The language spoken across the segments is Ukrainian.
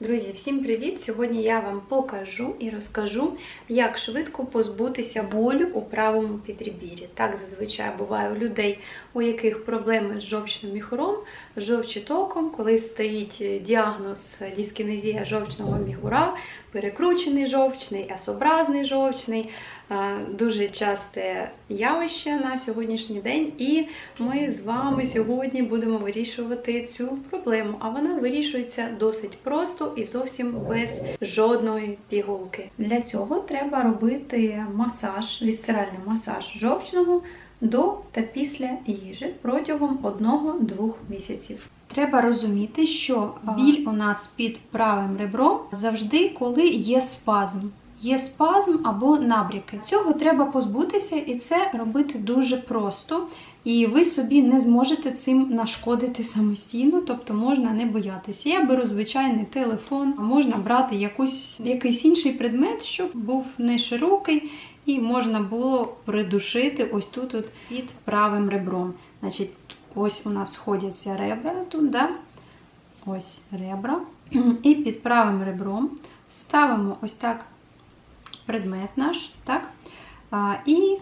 Друзі, всім привіт! Сьогодні я вам покажу і розкажу, як швидко позбутися болю у правому підребір'ї. Так зазвичай буває у людей, у яких проблеми з жовчним міхуром, з жовчотоком, коли стоїть діагноз дискінезія жовчного міхура, перекручений жовчний, асобразний жовчний. Дуже часте явище на сьогоднішній день, і ми з вами сьогодні будемо вирішувати цю проблему. А вона вирішується досить просто і зовсім без жодної пігулки. Для цього треба робити масаж, вісцеральний масаж жовчного до та після їжі протягом 1-2 місяців. Треба розуміти, що біль у нас під правим ребром завжди, коли є спазм. Є спазм або набряки. Цього треба позбутися, і це робити дуже просто. І ви собі не зможете цим нашкодити самостійно, тобто можна не боятися. Я беру звичайний телефон, можна брати якусь, якийсь інший предмет, щоб був не широкий, і можна було придушити ось тут от під правим ребром. Значить, ось у нас сходяться ребра тут, да? ось ребра. І під правим ребром ставимо ось так предмет наш, так? І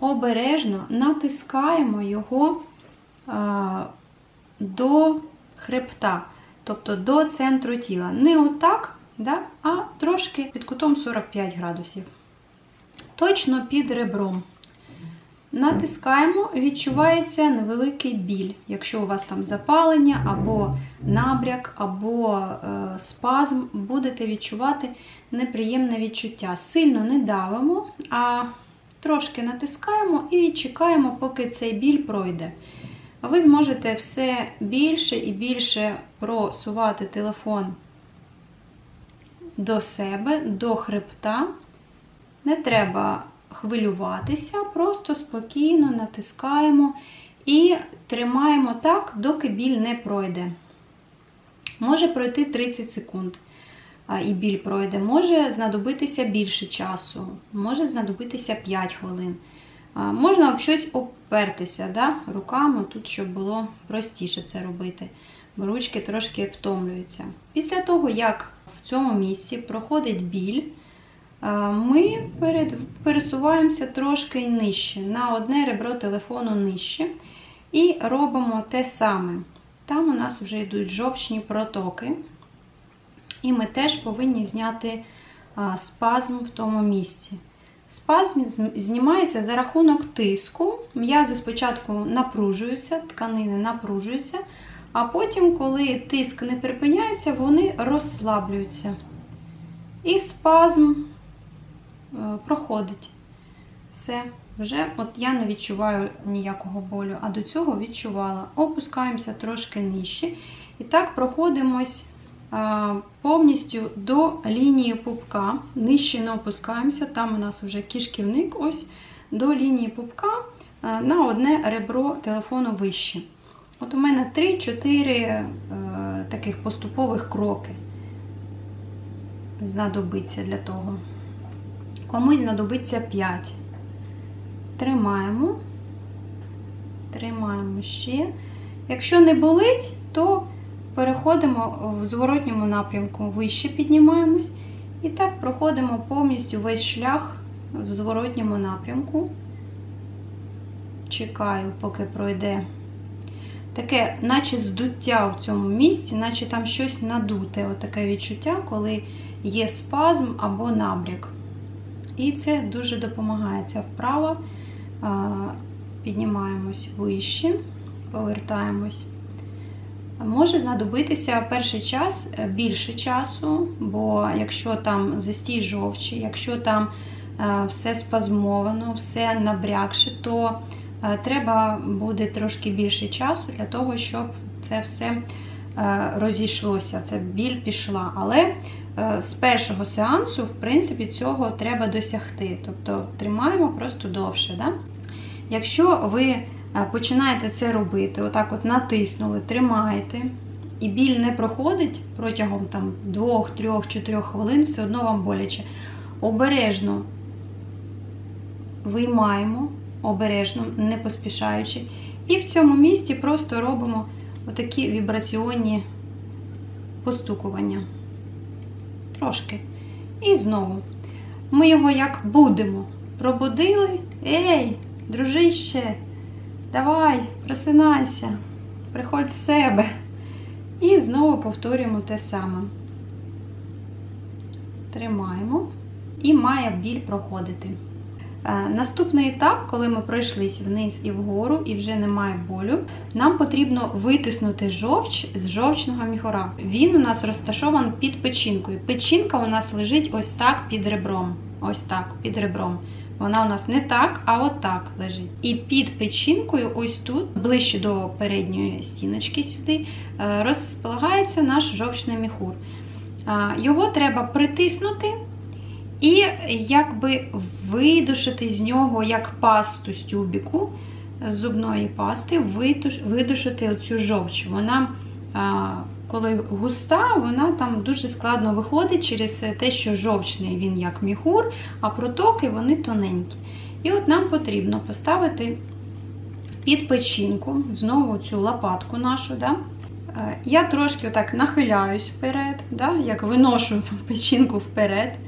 обережно натискаємо його до хребта, тобто до центру тіла. Не отак, а трошки під кутом 45 градусів. Точно під ребром. Натискаємо, відчувається невеликий біль. Якщо у вас там запалення, або набряк, або е, спазм, будете відчувати неприємне відчуття. Сильно не давимо, а трошки натискаємо і чекаємо, поки цей біль пройде. Ви зможете все більше і більше просувати телефон до себе, до хребта. Не треба хвилюватися, просто спокійно натискаємо і тримаємо так, доки біль не пройде. Може пройти 30 секунд, і біль пройде, може знадобитися більше часу, може знадобитися 5 хвилин. Можна об щось опертися да, руками, тут, щоб було простіше це робити, бо ручки трошки втомлюються. Після того, як в цьому місці проходить біль, ми пересуваємося трошки нижче, на одне ребро телефону нижче. І робимо те саме. Там у нас вже йдуть жовчні протоки. І ми теж повинні зняти спазм в тому місці. Спазм знімається за рахунок тиску. М'язи спочатку напружуються, тканини напружуються, а потім, коли тиск не припиняється, вони розслаблюються. І спазм проходить. Все, вже от я не відчуваю ніякого болю, а до цього відчувала. Опускаємося трошки нижче. І так проходимось повністю до лінії пупка. Нижче не опускаємося, там у нас вже кишківник, ось до лінії пупка на одне ребро телефону вище. От у мене 3-4 таких поступових кроки знадобиться для того. Комусь знадобиться 5. Тримаємо, тримаємо ще. Якщо не болить, то переходимо в зворотньому напрямку, вище піднімаємось. І так проходимо повністю весь шлях в зворотньому напрямку. Чекаю, поки пройде таке, наче здуття в цьому місці, наче там щось надуте. Отаке відчуття, коли є спазм або набряк. І це дуже допомагає ця вправа. Піднімаємось вище, повертаємось. Може знадобитися перший час е, більше часу, бо якщо там застій жовчі, якщо там е, все спазмовано, все набрякше, то е, треба буде трошки більше часу для того, щоб це все розійшлося, ця біль пішла. Але з першого сеансу, в принципі, цього треба досягти. Тобто тримаємо просто довше. Да? Якщо ви починаєте це робити, отак от натиснули, тримаєте, і біль не проходить протягом 2, 3, 4 хвилин, все одно вам боляче. Обережно виймаємо, обережно, не поспішаючи. І в цьому місці просто робимо отакі вібраційні постукування. трошки. І знову. Ми його як будемо. Пробудили. Ей, дружище, давай, просинайся, приходь в себе. І знову повторюємо те саме. Тримаємо і має біль проходити. Е, Наступний етап, коли ми пройшлись вниз і вгору, і вже немає болю, нам потрібно витиснути жовч з жовчного міхора. Він у нас розташований під печінкою. Печінка у нас лежить ось так під ребром. Ось так, під ребром. Вона у нас не так, а от так лежить. І під печінкою, ось тут, ближче до передньої стіночки сюди, е, розполагається наш жовчний міхур. Е, Його треба притиснути і якби видушити з нього як пасту з тюбіку з зубної пасти, видушити оцю жовч. Вона, коли густа, вона там дуже складно виходить через те, що жовчний він як міхур, а протоки вони тоненькі. І от нам потрібно поставити під печінку, знову цю лопатку нашу. Да? Е, Я трошки отак нахиляюсь вперед, да? як виношу печінку вперед.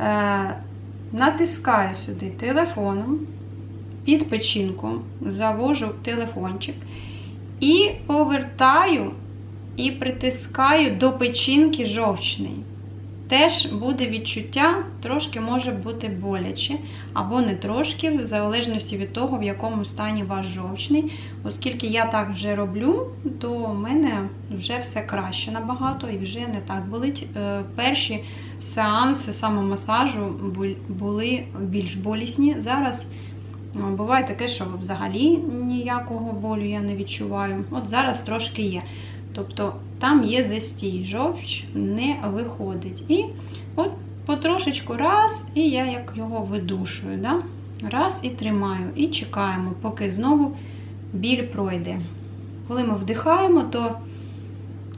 Е, натискаю сюди телефоном під печінку, завожу телефончик і повертаю і притискаю до печінки жовчний. Теж буде відчуття, трошки може бути боляче, або не трошки, в залежності від того, в якому стані ваш жовчний. Оскільки я так вже роблю, то в мене вже все краще набагато і вже не так болить. Е, Перші сеанси самомасажу були більш болісні. Зараз е, буває таке, що взагалі ніякого болю я не відчуваю. От зараз трошки є. Тобто там є застій, жовч не виходить. І от потрошечку раз, і я як його видушую. Да? Раз і тримаю, і чекаємо, поки знову біль пройде. Коли ми вдихаємо, то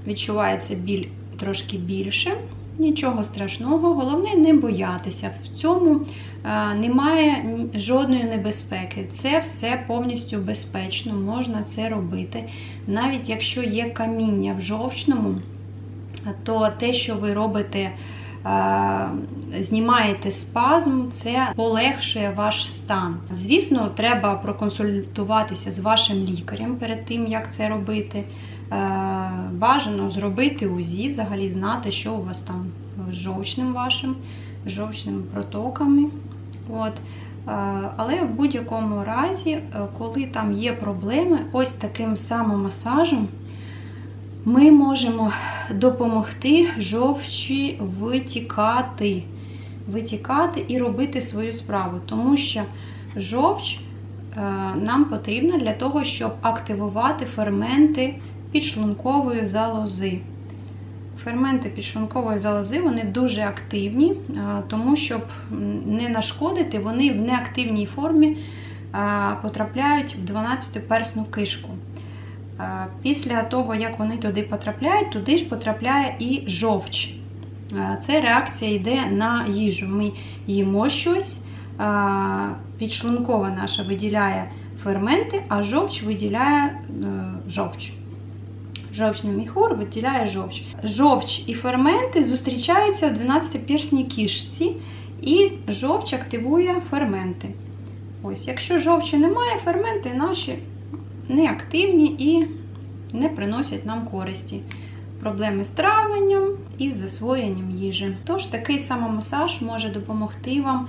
відчувається біль трошки більше. Нічого страшного, головне не боятися. В цьому е, немає жодної небезпеки. Це все повністю безпечно, можна це робити. Навіть якщо є каміння в жовчному, то те, що ви робите, е, знімаєте спазм, це полегшує ваш стан. Звісно, треба проконсультуватися з вашим лікарем перед тим, як це робити. Е, Бажано зробити УЗІ, взагалі знати, що у вас там з жовчним вашим, з жовчними протоками. От. Е, Але в будь-якому разі, е, коли там є проблеми, ось таким самомасажем ми можемо допомогти жовчі витікати, витікати і робити свою справу, тому що жовч нам потрібна для того, щоб активувати ферменти підшлункової залози. Ферменти підшлункової залози вони дуже активні, тому щоб не нашкодити, вони в неактивній формі потрапляють в 12-персну кишку. Е, Після того, як вони туди потрапляють, туди ж потрапляє і жовч. Це реакція йде на їжу. Ми їмо щось, підшлункова наша виділяє ферменти, а жовч виділяє е, жовч. Жовчний міхур виділяє жовч. Жовч і ферменти зустрічаються в 12-персній кішці, і жовч активує ферменти. Ось, якщо жовчі немає, ферменти наші неактивні і не приносять нам користі. Проблеми з травленням і з засвоєнням їжі. Тож такий самомасаж може допомогти вам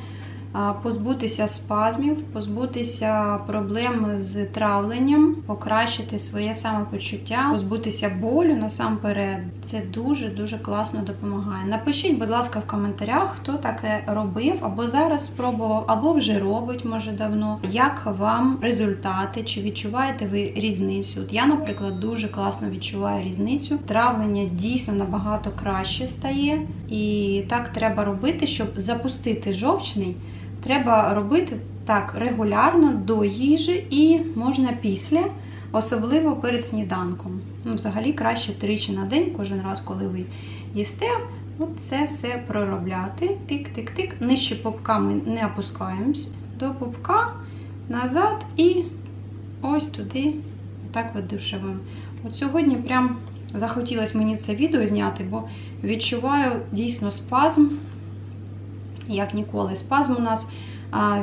позбутися спазмів, позбутися проблем з травленням, покращити своє самопочуття, позбутися болю насамперед. Це дуже-дуже класно допомагає. Напишіть, будь ласка, в коментарях, хто таке робив, або зараз спробував, або вже робить, може давно. Як вам результати? Чи відчуваєте ви різницю? От я, наприклад, дуже класно відчуваю різницю. Травлення дійсно набагато краще стає, і так треба робити, щоб запустити жовчний. Треба робити так регулярно до їжі і можна після, особливо перед сніданком. Ну, взагалі краще тричі на день, кожен раз, коли ви їсте, от це все проробляти. Тик-тик-тик. Нижче попка ми не опускаємось до попка, назад і ось туди, так видушуємо. От сьогодні прям захотілося мені це відео зняти, бо відчуваю дійсно спазм, як ніколи. Спазм у нас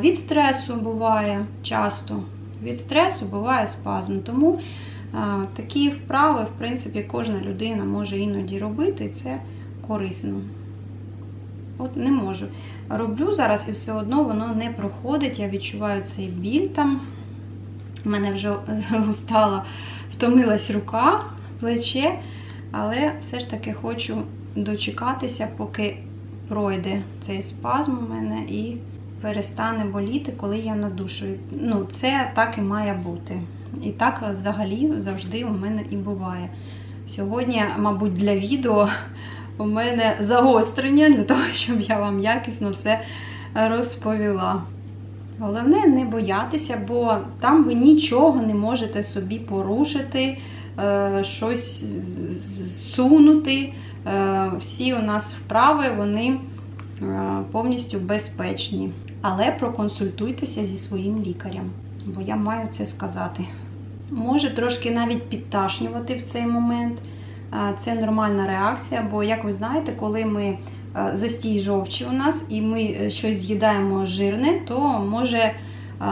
від стресу буває часто. Від стресу буває спазм. Тому такі вправи, в принципі, кожна людина може іноді робити, це корисно. От не можу. Роблю зараз і все одно воно не проходить. Я відчуваю цей біль там. У мене вже устала, втомилась рука, плече, але все ж таки хочу дочекатися, поки пройде цей спазм у мене і перестане боліти, коли я надушую. Ну, це так і має бути. І так взагалі завжди у мене і буває. Сьогодні, мабуть, для відео у мене загострення для того, щоб я вам якісно все розповіла. Головне не боятися, бо там ви нічого не можете собі порушити, е, щось зсунути. Е, Всі у нас вправи, вони е, повністю безпечні. Але проконсультуйтеся зі своїм лікарем, бо я маю це сказати. Може трошки навіть підташнювати в цей момент. Це нормальна реакція, бо, як ви знаєте, коли ми застій жовчі у нас і ми щось з'їдаємо жирне, то може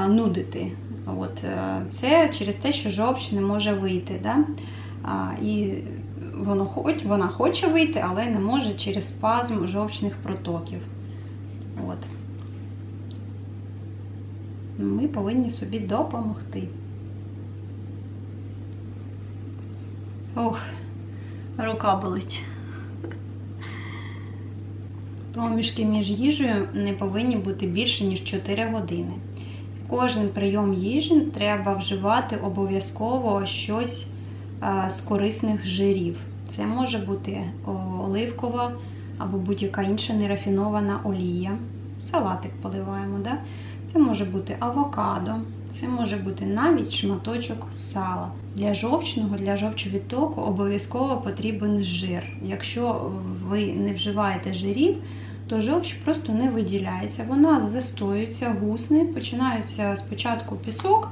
нудити. От, Це через те, що жовч не може вийти. Да? І воно вона хоче вийти, але не може через спазм жовчних протоків. От. Ми повинні собі допомогти. Ох, рука болить. Проміжки між їжею не повинні бути більше, ніж 4 години. Кожен прийом їжі треба вживати обов'язково щось з корисних жирів. Це може бути оливкова або будь-яка інша нерафінована олія. Салатик поливаємо. Да? Це може бути авокадо, це може бути навіть шматочок сала. Для жовчного, для жовчовідтоку обов'язково потрібен жир. Якщо ви не вживаєте жирів, то жовч просто не виділяється. Вона застоюється, гусне, починаються спочатку пісок,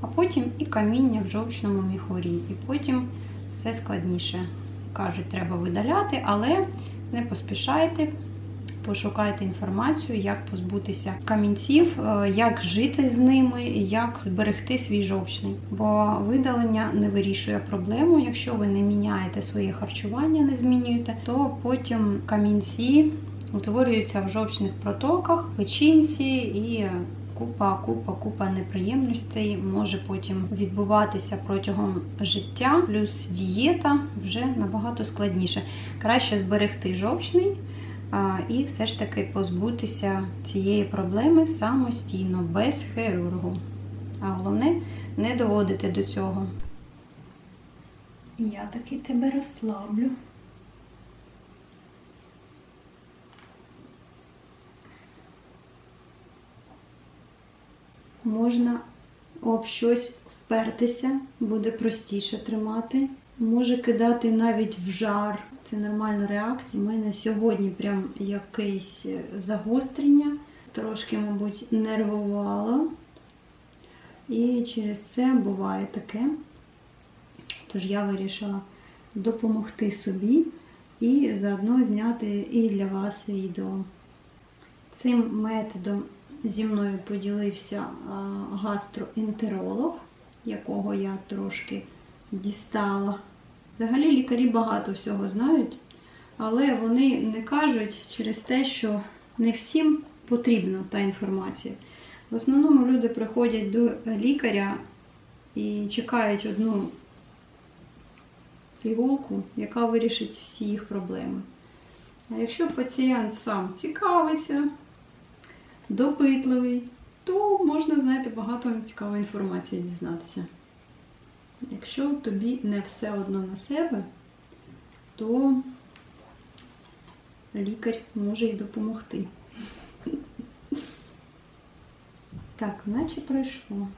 а потім і каміння в жовчному міхурі. І потім все складніше. Кажуть, треба видаляти, але не поспішайте. Пошукайте інформацію, як позбутися камінців, е, як жити з ними, як зберегти свій жовчний. Бо видалення не вирішує проблему. Якщо ви не міняєте своє харчування, не змінюєте, то потім камінці утворюються в жовчних протоках, печінці і купа, купа, купа неприємностей може потім відбуватися протягом життя, плюс дієта вже набагато складніше. Краще зберегти жовчний. І все ж таки позбутися цієї проблеми самостійно, без хірургу. А головне не доводити до цього. Я таки тебе розслаблю. Можна об щось впертися, буде простіше тримати. Може кидати навіть в жар. Це нормальна реакція. У мене сьогодні прям якесь загострення, трошки, мабуть, нервувало. І через це буває таке. Тож я вирішила допомогти собі і заодно зняти і для вас відео. Цим методом зі мною поділився гастроентеролог, якого я трошки дістала. Взагалі лікарі багато всього знають, але вони не кажуть через те, що не всім потрібна та інформація. В основному люди приходять до лікаря і чекають одну пігулку, яка вирішить всі їх проблеми. А якщо пацієнт сам цікавиться, допитливий, то можна, знаєте, багато цікавої інформації дізнатися. Якщо тобі не все одно на себе, то лікар може й допомогти. Так, наче пройшло.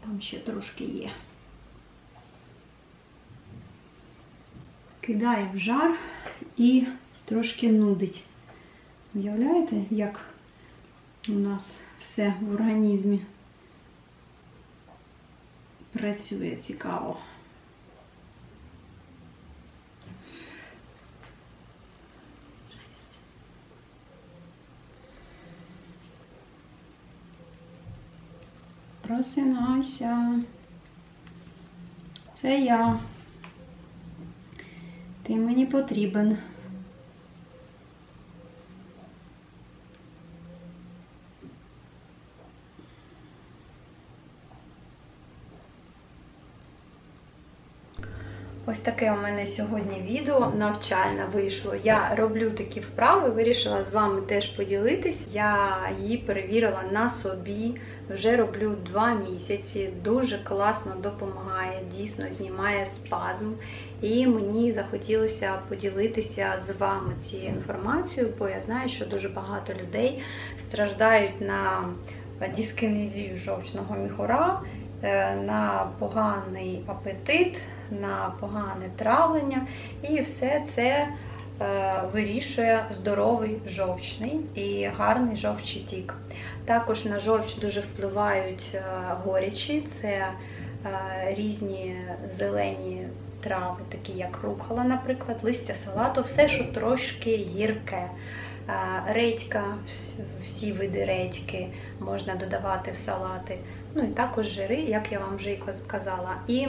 Там ще трошки є. Кидає в жар і трошки нудить. Уявляєте, як у нас все в організмі працює цікаво. Просинайся. Це я. Ти мені потрібен. Ось таке у мене сьогодні відео навчальне вийшло. Я роблю такі вправи, вирішила з вами теж поділитись. Я її перевірила на собі, вже роблю два місяці. Дуже класно допомагає, дійсно знімає спазм. І мені захотілося поділитися з вами цією інформацією, бо я знаю, що дуже багато людей страждають на дискінезію жовчного міхура, е, на поганий апетит на погане травлення, і все це е, вирішує здоровий жовчний і гарний жовчий тік. Також на жовч дуже впливають е, горічі, це е, різні зелені трави, такі як рукола, наприклад, листя салату, все, що трошки гірке. Редька, всі види редьки можна додавати в салати. Ну і також жири, як я вам вже казала. І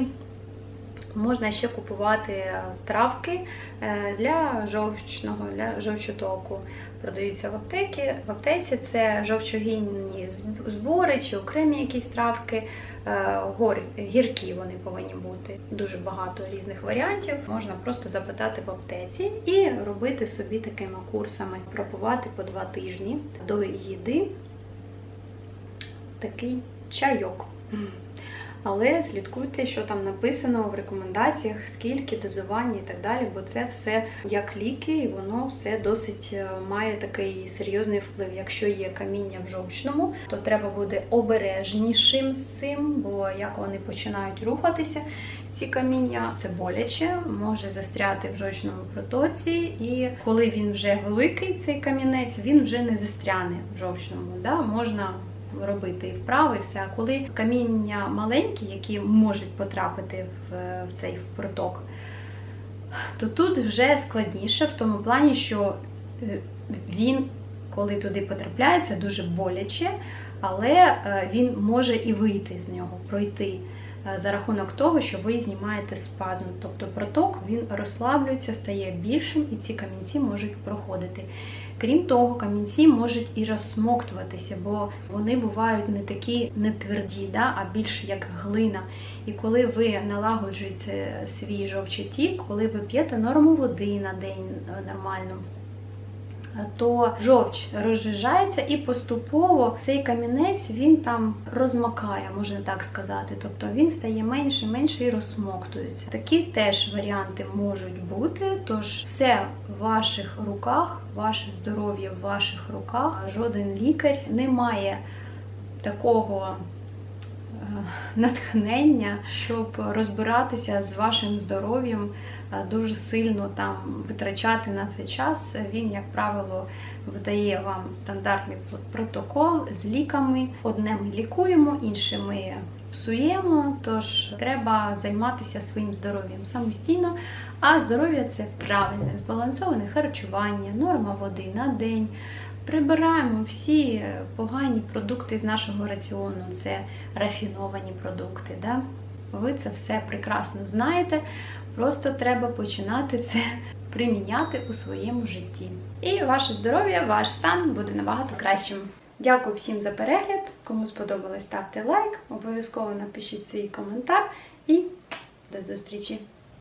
Можна ще купувати травки е, для жовчного, для жовчотоку. Продаються в аптеці. В аптеці це жовчогінні збори чи окремі якісь травки, е, гор, гіркі вони повинні бути. Дуже багато різних варіантів. Можна просто запитати в аптеці і робити собі такими курсами, пропувати по два тижні до їди такий чайок. Але слідкуйте, що там написано в рекомендаціях, скільки дозування і так далі, бо це все як ліки, і воно все досить е, має такий серйозний вплив. Якщо є каміння в жовчному, то треба буде обережнішим з цим, бо як вони починають рухатися, ці каміння це боляче, може застряти в жовчному протоці, і коли він вже великий, цей камінець, він вже не застряне в жовчному. Да? Можна робити вправи, все. А коли каміння маленькі, які можуть потрапити в, в цей проток, то тут вже складніше в тому плані, що е, він, коли туди потрапляється, дуже боляче, але е, він може і вийти з нього, пройти. Е, за рахунок того, що ви знімаєте спазм. Тобто проток він розслаблюється, стає більшим, і ці камінці можуть проходити. Крім того, камінці можуть і розсмоктуватися, бо вони бувають не такі не тверді, да, а більш як глина. І коли ви налагоджуєте свій жовчий коли ви п'єте норму води на день нормально, то жовч розжижається і поступово цей камінець він там розмакає, можна так сказати. Тобто він стає менше, менше і розсмоктується. Такі теж варіанти можуть бути. Тож все в ваших руках, ваше здоров'я в ваших руках. Жоден лікар не має такого. Е, натхнення, щоб розбиратися з вашим здоров'ям, дуже сильно там витрачати на це час. Він, як правило, видає вам стандартний протокол з ліками. Одне ми лікуємо, інше ми псуємо, тож треба займатися своїм здоров'ям самостійно. А здоров'я це правильне, збалансоване харчування, норма води на день. Прибираємо всі погані продукти з нашого раціону, це рафіновані продукти. Да? Ви це все прекрасно знаєте, просто треба починати це приміняти у своєму житті. І ваше здоров'я, ваш стан буде набагато кращим. Дякую всім за перегляд. Кому сподобалось, ставте лайк, обов'язково напишіть свій коментар і до зустрічі!